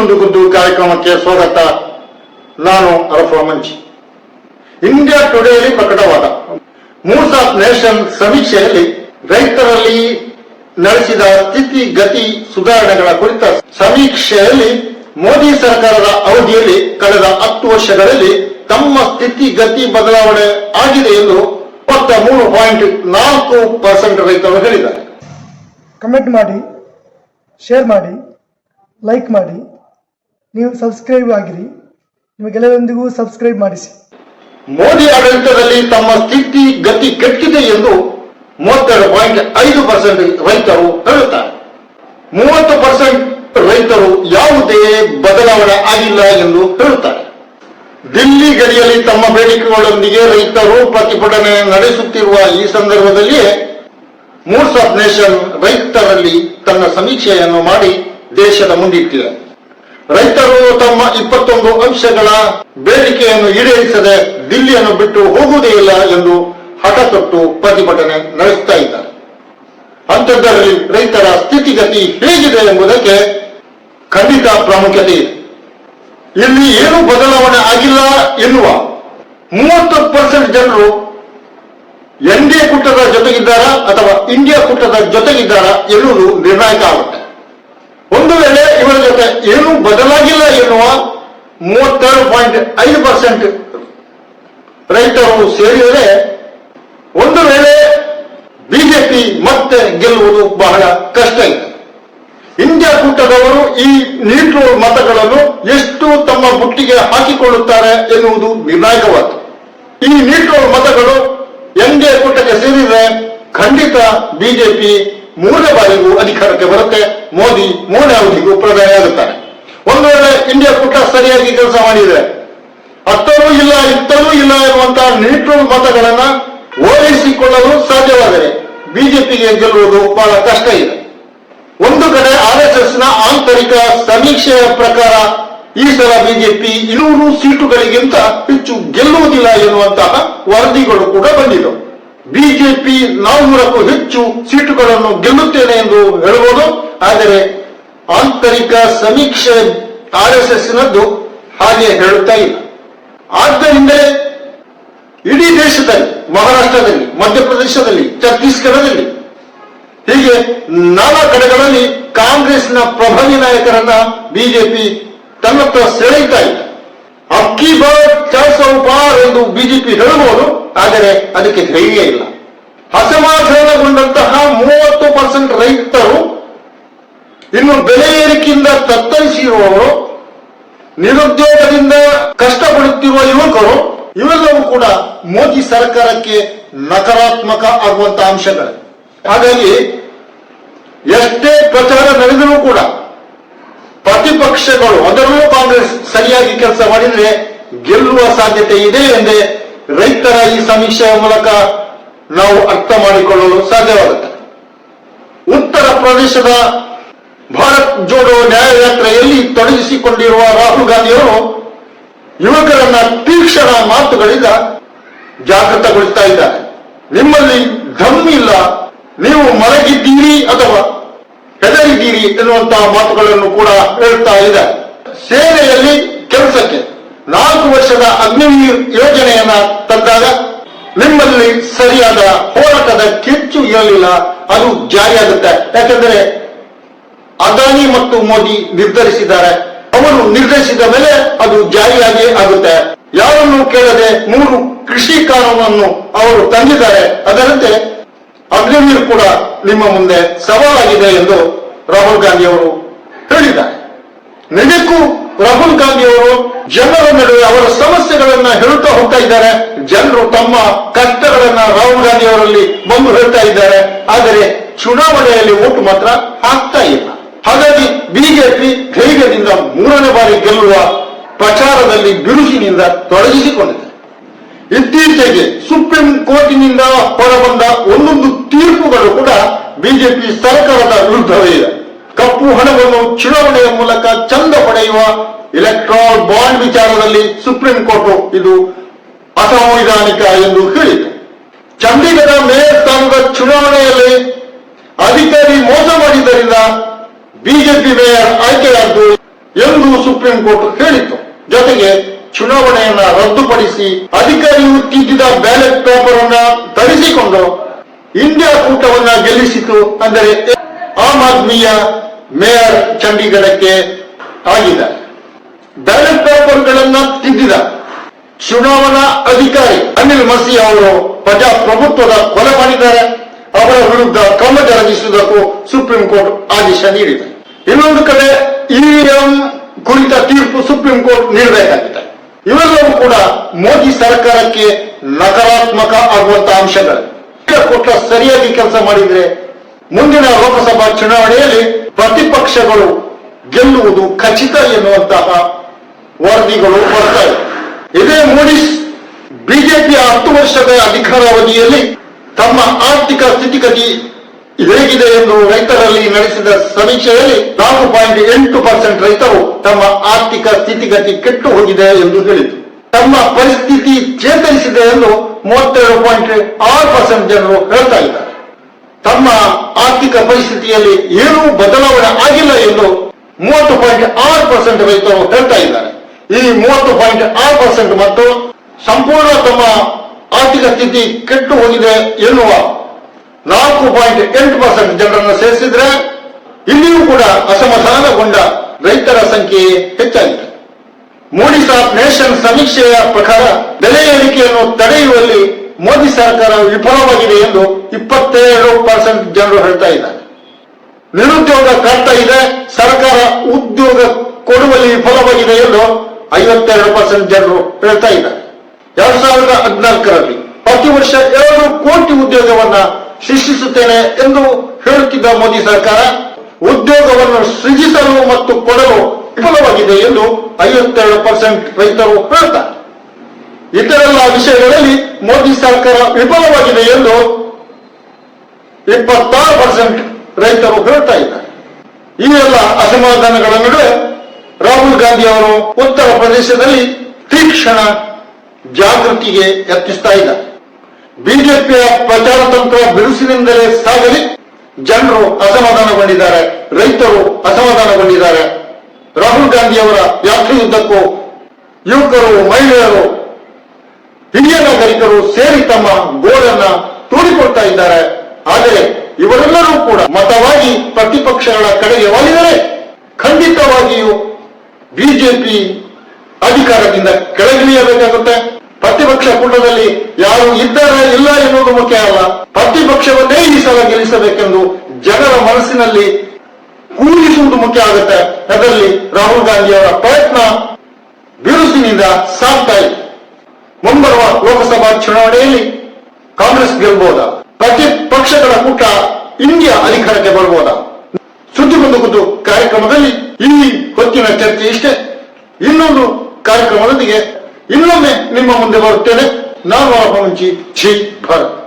ಗುದ್ದು ಗುದ್ದು ಕಾರ್ಯಕ್ರಮಕ್ಕೆ ಸ್ವಾಗತ. ನಾನು ಅರಫ ಮಂಚಿ ಇಂಡಿಯಾ ಟುಡೇಲಿ ಪ್ರಕಟವಾದ ಮೂರ್ಸ್ ಆಫ್ ನೇಷನ್ ಸಮೀಕ್ಷೆಯಲ್ಲಿ ರೈತರಲ್ಲಿ ನಡೆಸಿದ ಸ್ಥಿತಿಗತಿ ಸುಧಾರಣೆಗಳ ಕುರಿತ ಸಮೀಕ್ಷೆಯಲ್ಲಿ ಮೋದಿ ಸರ್ಕಾರದ ಅವಧಿಯಲ್ಲಿ ಕಳೆದ ಹತ್ತು ವರ್ಷಗಳಲ್ಲಿ ತಮ್ಮ ಸ್ಥಿತಿ, ಗತಿ ಬದಲಾವಣೆ ಆಗಿದೆ ಎಂದು ಇಪ್ಪತ್ತ ಮೂರು ಪಾಯಿಂಟ್ ನಾಲ್ಕು ಪರ್ಸೆಂಟ್ ರೈತರು ಹೇಳಿದ್ದಾರೆ. ಕಮೆಂಟ್ ಮಾಡಿ ಶೇರ್ ಮಾಡಿ ಲೈಕ್ ಮಾಡಿ. ನೀವು ಸಬ್ಸ್ಕ್ರೈಬ್ ಆಗಿರಿ. ನಿಮಗೆಲ್ಲರೊಂದಿಗೂ ಸಬ್ಸ್ಕ್ರೈಬ್ ಮಾಡಿಸಿ. ಮೋದಿ ಆಡಳಿತದಲ್ಲಿ ತಮ್ಮ ಸ್ಥಿತಿ, ಗತಿ ಕೆಟ್ಟಿದೆ ಎಂದು ಮೂವತ್ತೆರಡು ಪಾಯಿಂಟ್ ಐದು ಪರ್ಸೆಂಟ್ ರೈತರು ಹೇಳುತ್ತಾರೆ. ಮೂವತ್ತು ಪರ್ಸೆಂಟ್ ರೈತರು ಯಾವುದೇ ಬದಲಾವಣೆ ಆಗಿಲ್ಲ ಎಂದು ಹೇಳುತ್ತಾರೆ. ದಿಲ್ಲಿ ಗಡಿಯಲ್ಲಿ ತಮ್ಮ ಬೇಡಿಕೆಗಳೊಂದಿಗೆ ರೈತರು ಪ್ರತಿಭಟನೆ ನಡೆಸುತ್ತಿರುವ ಈ ಸಂದರ್ಭದಲ್ಲಿಯೇ ಮೂರ್ಸ್ ಆಫ್ ನೇಷನ್ ರೈತರಲ್ಲಿ ತನ್ನ ಸಮೀಕ್ಷೆಯನ್ನು ಮಾಡಿ ದೇಶದ ಮುಂದಿಟ್ಟಿದೆ. ರೈತರು ತಮ್ಮ ಇಪ್ಪತ್ತೊಂದು ಅಂಶಗಳ ಬೇಡಿಕೆಯನ್ನು ಈಡೇರಿಸದೆ ದಿಲ್ಲಿಯನ್ನು ಬಿಟ್ಟು ಹೋಗುವುದೇ ಇಲ್ಲ ಎಂದು ಹಠ ತೊಟ್ಟು ಪ್ರತಿಭಟನೆ ನಡೆಸ್ತಾ ಇದ್ದಾರೆ. ಅಂಥದ್ದರಲ್ಲಿ ರೈತರ ಸ್ಥಿತಿಗತಿ ಹೇಗಿದೆ ಎಂಬುದಕ್ಕೆ ಖಂಡಿತ ಪ್ರಾಮುಖ್ಯತೆ ಇದೆ. ಇಲ್ಲಿ ಏನು ಬದಲಾವಣೆ ಆಗಿಲ್ಲ ಎನ್ನುವ ಮೂವತ್ತು ಪರ್ಸೆಂಟ್ ಜನರು ಎನ್ ಡಿ ಎ ಕೂಟದ ಜೊತೆಗಿದ್ದಾರಾ ಅಥವಾ ಇಂಡಿಯಾ ಕೂಟದ ಜೊತೆಗಿದ್ದಾರಾ ಎನ್ನುವುದು ನಿರ್ಣಾಯಕ ಆಗುತ್ತೆ. ಒಂದು ವೇಳೆ ಇವರ ಜೊತೆ ಏನೂ ಬದಲಾಗಿಲ್ಲ ಎನ್ನುವ ಮೂವತ್ತೆರಡು ಪಾಯಿಂಟ್ ಐದು ಪರ್ಸೆಂಟ್ ರೈತರು ಸೇರಿದರೆ ಒಂದು ವೇಳೆ ಬಿಜೆಪಿ ಮತ್ತೆ ಗೆಲ್ಲುವುದು ಬಹಳ ಕಷ್ಟ ಇದೆ. ಇಂಡಿಯಾ ಕೂಟದವರು ಈ ನೀಟ್ರೋಲ್ ಮತಗಳನ್ನು ಎಷ್ಟು ತಮ್ಮ ಬುಟ್ಟಿಗೆ ಹಾಕಿಕೊಳ್ಳುತ್ತಾರೆ ಎನ್ನುವುದು ನಿರ್ಣಾಯಕವಾದ ಈ ನೀಟ್ರೋಲ್ ಮತಗಳು ಎನ್ಡಿಎ ಕೂಟಕ್ಕೆ ಸೇರಿದರೆ ಖಂಡಿತ ಬಿಜೆಪಿ ಮೂರನೇ ಬಾರಿಗೂ ಅಧಿಕಾರಕ್ಕೆ ಬರುತ್ತೆ. ಮೋದಿ ಮೂರನೇ ಅವಧಿಗೂ ಪ್ರಧಾನಿಯಾಗುತ್ತಾರೆ ಒಂದು ವೇಳೆ ಇಂಡಿಯಾ ಕೂಟ ಸರಿಯಾಗಿ ಕೆಲಸ ಮಾಡಿದರೆ ಅತ್ತರೂ ಇಲ್ಲ ಇತ್ತರೂ ಇಲ್ಲ ಎನ್ನುವಂತಹ ನ್ಯೂಟ್ರಲ್ ಮತಗಳನ್ನ ಓಲೈಸಿಕೊಳ್ಳಲು ಸಾಧ್ಯವಾದರೆ ಬಿಜೆಪಿಗೆ ಗೆಲ್ಲುವುದು ಬಹಳ ಕಷ್ಟ ಇದೆ. ಒಂದು ಕಡೆ ಆರ್ ಎಸ್ ಎಸ್ನ ಆಂತರಿಕ ಸಮೀಕ್ಷೆಯ ಪ್ರಕಾರ ಈ ಸಲ ಬಿಜೆಪಿ ಇನ್ನೂರು ಸೀಟುಗಳಿಗಿಂತ ಹೆಚ್ಚು ಗೆಲ್ಲುವುದಿಲ್ಲ ಎನ್ನುವಂತಹ ವರದಿಗಳು ಕೂಡ ಬಂದಿದ್ದವು ಬಿಜೆಪಿ ನಾನ್ನೂರಕ್ಕೂ ಹೆಚ್ಚು ಸೀಟುಗಳನ್ನು ಗೆಲ್ಲುತ್ತೇನೆ ಎಂದು ಹೇಳಬಹುದು. ಆದರೆ ಆಂತರಿಕ ಸಮೀಕ್ಷೆ ಆರ್ ಎಸ್ ಎಸ್ ನದ್ದು ಹಾಗೆ ಹೇಳುತ್ತಾ ಇಲ್ಲ. ಆದ್ದರಿಂದ ಇಡೀ ದೇಶದಲ್ಲಿ, ಮಹಾರಾಷ್ಟ್ರದಲ್ಲಿ, ಮಧ್ಯಪ್ರದೇಶದಲ್ಲಿ, ಛತ್ತೀಸ್ಗಢದಲ್ಲಿ, ಹೀಗೆ ನಾನಾ ಕಡೆಗಳಲ್ಲಿ ಕಾಂಗ್ರೆಸ್ನ ಪ್ರಭಾವಿ ನಾಯಕರನ್ನ ಬಿಜೆಪಿ ತನ್ನತ್ತ ಸೆಳೆಯುತ್ತಾ ಇದೆ ಅಕ್ಕಿ ಬಾರ್ ಬಾರ್ ಎಂದು ಬಿಜೆಪಿ ಹೇಳಬಹುದು ಆದರೆ ಅದಕ್ಕೆ ಧೈರ್ಯ ಇಲ್ಲ. ಅಸಮಾಧಾನಗೊಂಡಂತಹ ಮೂವತ್ತು ಪರ್ಸೆಂಟ್ ರೈತರು ಇನ್ನು ಬೆಲೆ ಏರಿಕೆಯಿಂದ ತತ್ತರಿಸಿರುವವರು ನಿರುದ್ಯೋಗದಿಂದ ಕಷ್ಟಪಡುತ್ತಿರುವ ಯುವಕರು, ಇವೆಲ್ಲವೂ ಕೂಡ ಮೋದಿ ಸರ್ಕಾರಕ್ಕೆ ನಕಾರಾತ್ಮಕ ಆಗುವಂತಹ ಅಂಶಗಳು. ಹಾಗಾಗಿ ಎಷ್ಟೇ ಪ್ರಚಾರ ನಡೆದರೂ ಕೂಡ ಪ್ರತಿಪಕ್ಷಗಳು, ಅದರಲ್ಲೂ ಕಾಂಗ್ರೆಸ್ ಸರಿಯಾಗಿ ಕೆಲಸ ಮಾಡಿದರೆ ಗೆಲ್ಲುವ ಸಾಧ್ಯತೆ ಇದೆ ಎಂದೇ ರೈತರ ಈ ಸಮೀಕ್ಷೆಯ ಮೂಲಕ ನಾವು ಅರ್ಥ ಮಾಡಿಕೊಳ್ಳಲು ಸಾಧ್ಯವಾಗುತ್ತೆ. ಉತ್ತರ ಪ್ರದೇಶದ ಭಾರತ್ ಜೋಡೋ ನ್ಯಾಯಯಾತ್ರೆಯಲ್ಲಿ ತೊಡಗಿಸಿಕೊಂಡಿರುವ ರಾಹುಲ್ ಗಾಂಧಿಯವರು ಯುವಕರನ್ನ ತೀಕ್ಷ್ಣ ಮಾತುಗಳಿಂದ ಜಾಗೃತಗೊಳಿಸ್ತಾ ಇದ್ದಾರೆ. ನಿಮ್ಮಲ್ಲಿ ಧಮ್ ಇಲ್ಲ. ನೀವು ಮಲಗಿದ್ದೀರಿ ಅಥವಾ ಹೆದರಿದ್ದೀರಿ ಎನ್ನುವಂತಹ ಮಾತುಗಳನ್ನು ಕೂಡ ಹೇಳ್ತಾ ಇದ್ದಾರೆ ಸೇನೆಯಲ್ಲಿ ಕೆಲಸಕ್ಕೆ ನಾಲ್ಕು ವರ್ಷದ ಅಗ್ನಿವೀರ್ ಯೋಜನೆಯನ್ನ ತಂದಾಗ ನಿಮ್ಮಲ್ಲಿ ಸರಿಯಾದ ಹೋರಾಟದ ಕಿಚ್ಚು ಇರಲಿಲ್ಲ ಅದು ಜಾರಿಯಾಗುತ್ತೆ. ಯಾಕಂದ್ರೆ ಅದಾನಿ ಮತ್ತು ಮೋದಿ ನಿರ್ಧರಿಸಿದ್ದಾರೆ. ಅವರು ನಿರ್ಧರಿಸಿದ ಮೇಲೆ ಅದು ಜಾರಿಯಾಗಿ ಆಗುತ್ತೆ. ಯಾರನ್ನು ಕೇಳದೆ ಮೂರು ಕೃಷಿ ಕಾನೂನನ್ನು ಅವರು ತಂದಿದ್ದಾರೆ. ಅದರಂತೆ ಅಗ್ನಿವೀರ್ ಕೂಡ ನಿಮ್ಮ ಮುಂದೆ ಸವಾಲಾಗಿದೆ ಎಂದು ರಾಹುಲ್ ಗಾಂಧಿ ಅವರು ಹೇಳಿದ್ದಾರೆ. ನಿಜಕ್ಕೂ ರಾಹುಲ್ ಗಾಂಧಿ ಅವರು ಜನರ ನಡುವೆ ಅವರ ಸಮಸ್ಯೆಗಳನ್ನ ಹೇಳುತ್ತಾ ಹೋಗ್ತಾ ಇದ್ದಾರೆ. ಜನರು ತಮ್ಮ ಕಷ್ಟಗಳನ್ನ ರಾಹುಲ್ ಗಾಂಧಿ ಅವರಲ್ಲಿ ಬಂದು ಹೇಳ್ತಾ ಇದ್ದಾರೆ. ಆದರೆ ಚುನಾವಣೆಯಲ್ಲಿ ಓಟು ಮಾತ್ರ ಆಗ್ತಾ ಇಲ್ಲ ಬಿಜೆಪಿ ಧೈರ್ಯದಿಂದ ಮೂರನೇ ಬಾರಿ ಗೆಲ್ಲುವ ಪ್ರಚಾರದಲ್ಲಿ ಬಿರುಸಿನಿಂದ ತೊಡಗಿಸಿಕೊಂಡಿದೆ. ಇತ್ತೀಚೆಗೆ ಸುಪ್ರೀಂ ಕೋರ್ಟಿನಿಂದ ಹೊರಬಂದ ಒಂದೊಂದು ತೀರ್ಪುಗಳು ಕೂಡ ಬಿಜೆಪಿ ಸರ್ಕಾರದ ವಿರುದ್ಧವೇ ಇದೆ. ಕಪ್ಪು ಹಣವನ್ನು ಚುನಾವಣೆಯ ಮೂಲಕ ಚಂದ ಪಡೆಯುವ ಎಲೆಕ್ಟ್ರಾಲ್ ಬಾಂಡ್ ವಿಚಾರದಲ್ಲಿ ಸುಪ್ರೀಂ ಕೋರ್ಟ್ ಇದು ಅಸಂವಿಧಾನಿಕ ಎಂದು ಹೇಳಿತು. ಚಂಡೀಗಢ ಮೇಯರ್ ಸ್ಥಾನದ ಚುನಾವಣೆಯಲ್ಲಿ ಅಧಿಕಾರಿ ಮೋಸ ಮಾಡಿದ್ದರಿಂದ ಬಿಜೆಪಿ ಮೇಯರ್ ಆಯ್ಕೆಯಾದ್ದು ಎಂದು ಸುಪ್ರೀಂ ಕೋರ್ಟ್ ಹೇಳಿತ್ತು. ಜೊತೆಗೆ ಚುನಾವಣೆಯನ್ನ ರದ್ದುಪಡಿಸಿ ಅಧಿಕಾರಿಯು ತಿದ್ದಿದ ಬ್ಯಾಲೆಟ್ ಪೇಪರ್ ಅನ್ನ ಧರಿಸಿಕೊಂಡು ಇಂಡಿಯಾ ಕೂಟವನ್ನ ಗೆಲ್ಲಿಸಿತು ಅಂದರೆ ಆಮ್ ಆದ್ಮಿಯ ಮೇಯರ್ ಚಂಡೀಗಢಕ್ಕೆ ಆಗಿದೆ ಬ್ಯಾಲೆಟ್ ಪೇಪರ್ಗಳನ್ನ ತಿದ್ದಿದ ಚುನಾವಣಾ ಅಧಿಕಾರಿ ಅನಿಲ್ ಮಸಿ ಅವರು ಪ್ರಜಾಪ್ರಭುತ್ವದ ಕೊಲೆ ಮಾಡಿದ್ದಾರೆ. ಅವರ ವಿರುದ್ಧ ಕ್ರಮ ಜರುಗಿಸುವುದಕ್ಕೂ ಸುಪ್ರೀಂ ಕೋರ್ಟ್ ಆದೇಶ ನೀಡಿದೆ. ಇನ್ನೊಂದು ಕಡೆ ಇವಿಎಂ ಕುರಿತ ತೀರ್ಪು ಸುಪ್ರೀಂ ಕೋರ್ಟ್ ನೀಡಬೇಕಾಗಿದೆ. ಇವೆಲ್ಲವೂ ಕೂಡ ಮೋದಿ ಸರ್ಕಾರಕ್ಕೆ ನಕಾರಾತ್ಮಕ ಆಗುವಂತಹ ಅಂಶಗಳು. ಕೊಟ್ಟ ಸರಿಯಾಗಿ ಕೆಲಸ ಮಾಡಿದ್ರೆ ಮುಂದಿನ ಲೋಕಸಭಾ ಚುನಾವಣೆಯಲ್ಲಿ ಪ್ರತಿಪಕ್ಷಗಳು ಗೆಲ್ಲುವುದು ಖಚಿತ ಎನ್ನುವಂತಹ ವರದಿಗಳು ಬರ್ತಾ ಇದೆ. ಇದೇ ಮೋಡಿಸ್ ಬಿಜೆಪಿಯ ಹತ್ತು ವರ್ಷದ ಅಧಿಕಾರಾವಧಿಯಲ್ಲಿ ತಮ್ಮ ಆರ್ಥಿಕ ಸ್ಥಿತಿಗತಿ ಹೇಗಿದೆ ಎಂದು ರೈತರಲ್ಲಿ ನಡೆಸಿದ ಸಮೀಕ್ಷೆಯಲ್ಲಿ ನಾಲ್ಕು ಪಾಯಿಂಟ್ ಎಂಟು ಪರ್ಸೆಂಟ್ ರೈತರು ತಮ್ಮ ಆರ್ಥಿಕ ಸ್ಥಿತಿಗತಿ ಕೆಟ್ಟು ಹೋಗಿದೆ ಎಂದು ಹೇಳಿದರು. ತಮ್ಮ ಪರಿಸ್ಥಿತಿ ಚೇತರಿಸಿದೆ ಎಂದು ಮೂವತ್ತೆರಡು ಪಾಯಿಂಟ್ ಆರು ಪರ್ಸೆಂಟ್ ಜನರು ಹೇಳ್ತಾ ಇದ್ದಾರೆ. ತಮ್ಮ ಆರ್ಥಿಕ ಪರಿಸ್ಥಿತಿಯಲ್ಲಿ ಏನೂ ಬದಲಾವಣೆ ಆಗಿಲ್ಲ ಎಂದು ಮೂವತ್ತು ಪಾಯಿಂಟ್ ಆರು ಪರ್ಸೆಂಟ್ ರೈತರು ಹೇಳ್ತಾ ಇದ್ದಾರೆ. ಈ ಮೂವತ್ತು ಪಾಯಿಂಟ್ ಆರು ಪರ್ಸೆಂಟ್ ಮತ್ತು ಸಂಪೂರ್ಣ ತಮ್ಮ ಆರ್ಥಿಕ ಸ್ಥಿತಿ ಕೆಟ್ಟು ಹೋಗಿದೆ ಎನ್ನುವ ನಾಲ್ಕು ಪಾಯಿಂಟ್ ಎಂಟು ಪರ್ಸೆಂಟ್ ಜನರನ್ನು ಸೇರಿಸಿದ್ರೆ ಇಲ್ಲಿಯೂ ಕೂಡ ಅಸಮಾಧಾನಗೊಂಡ ರೈತರ ಸಂಖ್ಯೆ ಹೆಚ್ಚಾಗಿದೆ. ಮೂಡಿಸ್ ಆಫ್ ನೇಷನ್ ಸಮೀಕ್ಷೆಯ ಪ್ರಕಾರ ಬೆಲೆ ಏರಿಕೆಯನ್ನು ತಡೆಯುವಲ್ಲಿ ಮೋದಿ ಸರ್ಕಾರ ವಿಫಲವಾಗಿದೆ ಎಂದು ಇಪ್ಪತ್ತೇಳು ಪರ್ಸೆಂಟ್ ಜನರು ಹೇಳ್ತಾ ಇದ್ದಾರೆ. ನಿರುದ್ಯೋಗ ಕಾಡ್ತಾ ಇದೆ, ಸರ್ಕಾರ ಉದ್ಯೋಗ ಕೊಡುವಲ್ಲಿ ವಿಫಲವಾಗಿದೆ ಎಂದು ಐವತ್ತೆರಡು ಪರ್ಸೆಂಟ್ ಜನರು ಹೇಳ್ತಾ ಇದ್ದಾರೆ. ಎರಡ್ ಸಾವಿರದ ಹದಿನಾಲ್ಕರಲ್ಲಿ ಪ್ರತಿ ವರ್ಷ ಎರಡು ಕೋಟಿ ಉದ್ಯೋಗವನ್ನ ಸೃಷ್ಟಿಸುತ್ತೇನೆ ಎಂದು ಹೇಳುತ್ತಿದ್ದ ಮೋದಿ ಸರ್ಕಾರ ಉದ್ಯೋಗವನ್ನು ಸೃಜಿಸಲು ಮತ್ತು ಕೊಡಲು ವಿಫಲವಾಗಿದೆ ಎಂದು ಐವತ್ತೆರಡು ಪರ್ಸೆಂಟ್ ರೈತರು ಹೇಳ್ತಾರೆ ಇತರೆಲ್ಲ ವಿಷಯಗಳಲ್ಲಿ ಮೋದಿ ಸರ್ಕಾರ ವಿಫಲವಾಗಿದೆ ಎಂದು ಇಪ್ಪತ್ತಾರು ಪರ್ಸೆಂಟ್ ರೈತರು ಹೇಳ್ತಾ ಇದ್ದಾರೆ. ಈ ಎಲ್ಲ ಅಸಮಾಧಾನಗಳ ನಡುವೆ ರಾಹುಲ್ ಗಾಂಧಿ ಅವರು ಉತ್ತರ ಪ್ರದೇಶದಲ್ಲಿ ತೀಕ್ಷಣ ಜಾಗೃತಿಗೆ ಯತ್ನಿಸ್ತಾ ಇದ್ದಾರೆ. ಬಿಜೆಪಿಯ ಪ್ರಚಾರ ತಂತ್ರ ಬಿರುಸಿನಿಂದಲೇ ಸಾಗಲಿ. ಜನರು ಅಸಮಾಧಾನಗೊಂಡಿದ್ದಾರೆ. ರೈತರು ಅಸಮಾಧಾನಗೊಂಡಿದ್ದಾರೆ. ರಾಹುಲ್ ಗಾಂಧಿಯವರ ಯಾತ್ರೆಯುದ್ದಕ್ಕೂ ಯುವಕರು, ಮಹಿಳೆಯರು, ಹಿರಿಯ ನಾಗರಿಕರು ಸೇರಿ ತಮ್ಮ ಗೋಳನ್ನ ತೋಡಿಕೊಳ್ತಾ ಇದ್ದಾರೆ. ಆದರೆ ಇವರೆಲ್ಲರೂ ಕೂಡ ಮತವಾಗಿ ಪ್ರತಿಪಕ್ಷಗಳ ಕಡೆಗೆ ವಾಲಿದರೆ ಖಂಡಿತವಾಗಿಯೂ ಬಿಜೆಪಿ ಅಧಿಕಾರದಿಂದ ಕೆಳಗಿಳಿಯಬೇಕಾಗುತ್ತೆ. ಪ್ರತಿಪಕ್ಷ ಕೂಟದಲ್ಲಿ ಯಾರು ಇದ್ದಾರೆ ಇಲ್ಲ ಎನ್ನುವುದು ಮುಖ್ಯ ಅಲ್ಲ. ಪ್ರತಿಪಕ್ಷವನ್ನೇ ಈ ಸಲ ಗೆಲ್ಲಿಸಬೇಕೆಂದು ಜನರ ಮನಸ್ಸಿನಲ್ಲಿ ಕೂಡಿಸುವುದು ಮುಖ್ಯ ಆಗುತ್ತೆ. ಅದರಲ್ಲಿ ರಾಹುಲ್ ಗಾಂಧಿ ಅವರ ಪ್ರಯತ್ನ ಬಿರುಸಿನಿಂದ ಸಾಗ್ತಾ ಇದೆ. ಮುಂಬರುವ ಲೋಕಸಭಾ ಚುನಾವಣೆಯಲ್ಲಿ ಕಾಂಗ್ರೆಸ್ ಗೆಲ್ಬಹುದಾ ಪ್ರತಿಪಕ್ಷಗಳ ಕೂಟ ಇಂಡಿಯಾ ಅಧಿಕಾರಕ್ಕೆ ಬರಬಹುದ ಸುದ್ದಿ ಬಂದು ಕಾರ್ಯಕ್ರಮದಲ್ಲಿ ಈ ಹೊತ್ತಿನ ಚರ್ಚೆ ಇಷ್ಟೇ. ಇನ್ನೊಂದು ಕಾರ್ಯಕ್ರಮದೊಂದಿಗೆ ಇನ್ನೊಮ್ಮೆ ನಿಮ್ಮ ಮುಂದೆ ಬರುತ್ತೇನೆ. ನಾನು ಮುಂಚಿ ಛೀ ಭರತ್.